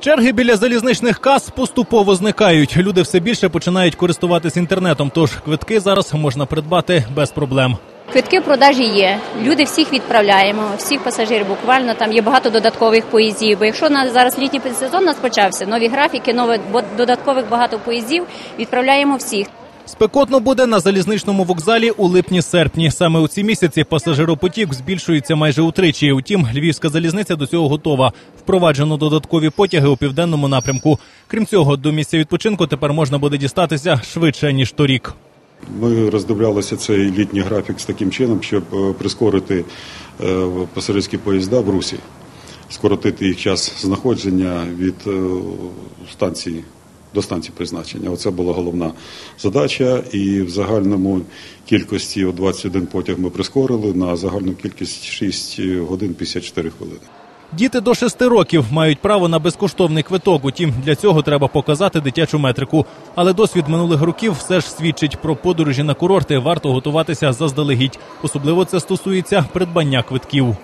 Черги біля залізничних кас поступово зникають. Люди все більше починають користуватись інтернетом, тож квитки зараз можна придбати без проблем. Квитки в продажі є. Люди всіх відправляємо, всіх пасажирів. Буквально там є багато додаткових поїздів. Бо якщо на зараз літній сезон нас почався, нові графіки, нове додаткових багато поїздів. Відправляємо всіх. Спекотно буде на залізничному вокзалі у липні-серпні. Саме у ці місяці пасажиропотік збільшується майже утричі. Утім, львівська залізниця до цього готова. Впроваджено додаткові потяги у південному напрямку. Крім цього, до місця відпочинку тепер можна буде дістатися швидше ніж торік. Ми роздивлялися цей літній графік з таким чином, щоб е, прискорити е, пасажирські поїзда в русі, скоротити їх час знаходження від е, станції до станції призначення. Оце була головна задача. І в загальному кількості о 21 потяг ми прискорили на загальну кількість 6 годин 54 хвилини. Діти до 6 років мають право на безкоштовний квиток. Утім, для цього треба показати дитячу метрику. Але досвід минулих років все ж свідчить про подорожі на курорти. Варто готуватися заздалегідь. Особливо це стосується придбання квитків.